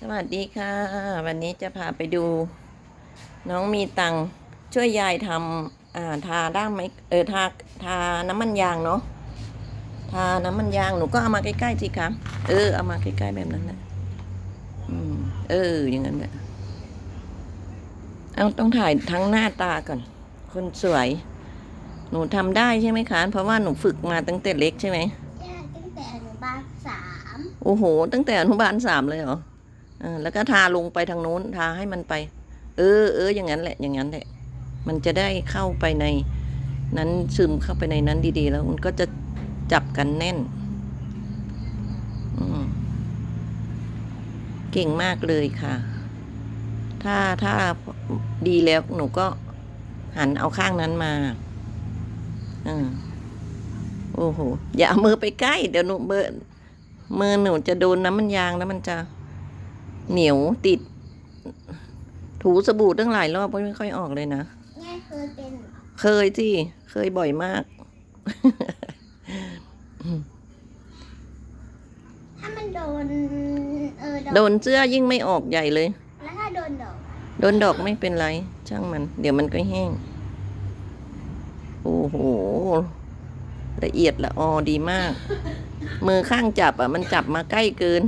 สวัสดีค่ะ วันนี้จะพาไปดู น้องมีตังช่วยยายทำอ่าทาด้ามไหมเออทาทาน้ำมันยางเนาะทาน้ำมันยางหนูก็เอามาใกล้ๆสิคะเออเอามาใกล้ๆแบบนั้นแหละอืมเอออย่างนั้นแหละเอาต้องถ่ายทั้งหน้าตาก่อน คนสวย หนูทำได้ใช่ไหมคะ เพราะว่าหนูฝึกมาตั้งแต่เล็กใช่ไหม ยากตั้งแต่อนุบาลสาม โอ้โห ตั้งแต่อนุบาลสามเลยเหรอเออแล้วก็ทาลงไปทางนู้น ทาให้มันไป เออเอออย่างนั้นแหละ อย่างนั้นแหละ มันจะได้เข้าไปในนั้นซึมเข้าไปในนั้นดีๆ แล้วมันก็จะจับกันแน่นอืมเก่งมากเลยค่ะ ถ้าถ้าดีแล้วหนูก็หันเอาข้างนั้นมาอืมโอ้โห อย่าเอามือไปใกล้ เดี๋ยวหนูเบอร์ มือหนูจะโดนน้ำมันยางแล้วมันจะเหนียวติด ถูสบู่ตั้งหลายรอบก็ไม่ค่อยออกเลยนะง่ายเคยเป็นเหรอเคยที่เคยบ่อยมาก ถ้ามันโดนเออดอกโดนเสื้อยิ่งไม่ออกใหญ่เลย แล้วถ้าโดนดอกโดนดอกไม่เป็นไร ช่างมัน เดี๋ยวมันก็แห้ง โอ้โห ละเอียดละออดีมาก มือข้างจับอะ มันจับมาใกล้เกิน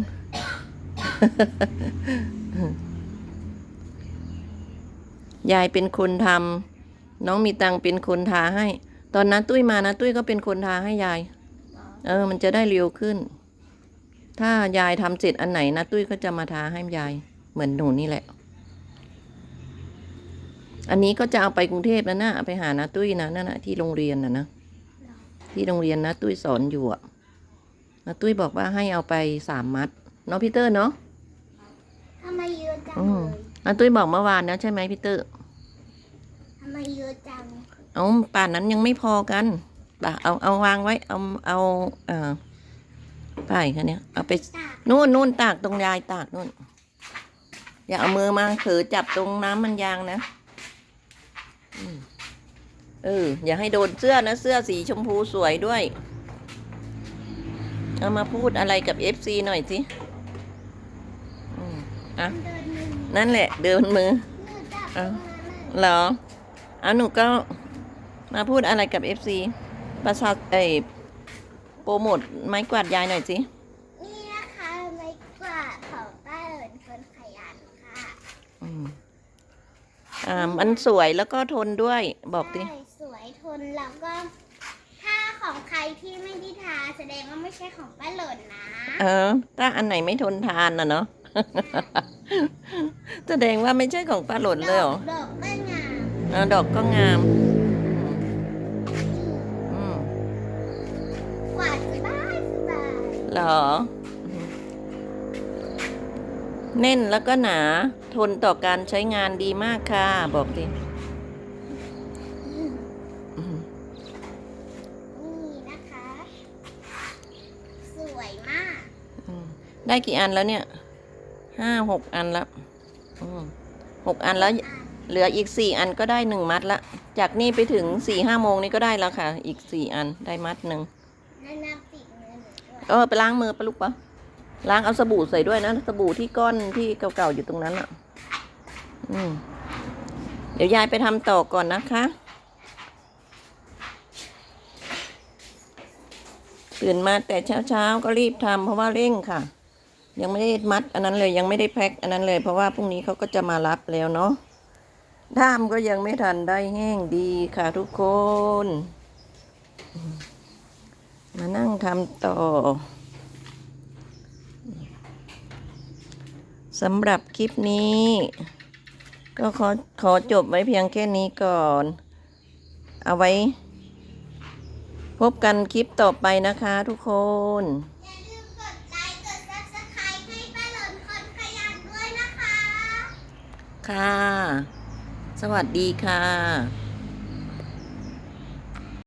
ยายเป็นคนทำน้องมีตังเป็นคนทาให้ ตอนนั้นตุ้ยมานะตุ้ยก็เป็นคนทาให้ยาย เออ มันจะได้เร็วขึ้น ถ้ายายทำเสร็จอันไหนนะตุ้ยก็จะมาทาให้ยาย เหมือนหนูนี่แหละอันนี้ก็จะเอาไปกรุงเทพแล้วนะไปหานาตุ้ยนะนั่นนะที่โรงเรียนนะนะ ที่โรงเรียนนะตุ้ยสอนอยู่อะนาตุ้ยบอกว่าให้เอาไปสามมัดเนาะพี่เตอร์เนาะทำไมเยอะจังอืเลมยนาตุ้ยบอกเมื่อวานนะใช่ไหมพี่เตอร์ทำไมเยอะจังเอาป่านนั้นยังไม่พอกันป่ะเอาเอาวางไว้เอาเอาเอ่อป้ายคันนี้ยเอาไปตากนู่นนู่นตากตรงยายตากนู่นอย่าเอามือมาเถือจับตรงน้ำมันยางนะ อืม เออ อย่าให้โดนเสื้อนะ เสื้อสีชมพูสวยด้วย เอามาพูดอะไรกับเอฟซีหน่อยสิอืมอะเดินมือนั่นแหละ เดินมือมือจับเอามือนั่นเหรอเอาหนูก็มาพูดอะไรกับเอฟซีประชาเอยโปรโมทไม้กวาดยายหน่อยสินี่นะคะไม้กวาดของป้าเหลินคนขยันค่ะ อืมอ่ามันสวยแล้วก็ทนด้วยบอกดิ ใช่สวยทนแล้วก็ ถ้าของใครที่ไม่ได้ทาแสดงว่าไม่ใช่ของป้าเหลินนะเออ ถ้าอันไหนไม่ทนทานนะเนาะ แสดงว่าไม่ใช่ของป้าหล่นเลยเหรอดอกก็งามเออดอกก็งาม อืมกวาดสบายสบายเหรอแน่นแล้วก็หนา ทนต่อการใช้งานดีมากค่ะ บอกดิ ได้กี่อันแล้วเนี่ยห้าหกอันละอืมหกอันแล้วอะเหลืออีกสี่อันก็ได้หนึ่งมัดละ จากนี่ไปถึงสี่ห้าโมงนี้ก็ได้แล้วค่ะ อีกสี่อันได้มัดหนึ่งนั่นน้ำติดมือหนูด้วยเออไปล้างมือปะลูกปะล้างเอาสบู่ใส่ด้วยนะ สบู่ที่ก้อนที่เก่าๆอยู่ตรงนั้นอะ อืมเดี๋ยวยายไปทำต่อก่อนนะคะตื่นมาแต่เช้าๆก็รีบทำเพราะว่าเร่งค่ะ ยังไม่ได้มัดอันนั้นเลยยังไม่ได้แพ็คอันนั้นเลย เพราะว่าพรุ่งนี้เขาก็จะมารับแล้วเนาะด้ามก็ยังไม่ทันได้แห้งดีค่ะทุกคน มานั่งทำต่อสำหรับคลิปนี้ ก็ขอขอจบไว้เพียงแค่นี้ก่อน เอาไว้ พบกันคลิปต่อไปนะคะทุกคน อย่าลืมกดไลค์ กด subscribe ให้ป้าหล่นคนขยันด้วยนะคะ ค่ะ สวัสดีค่ะ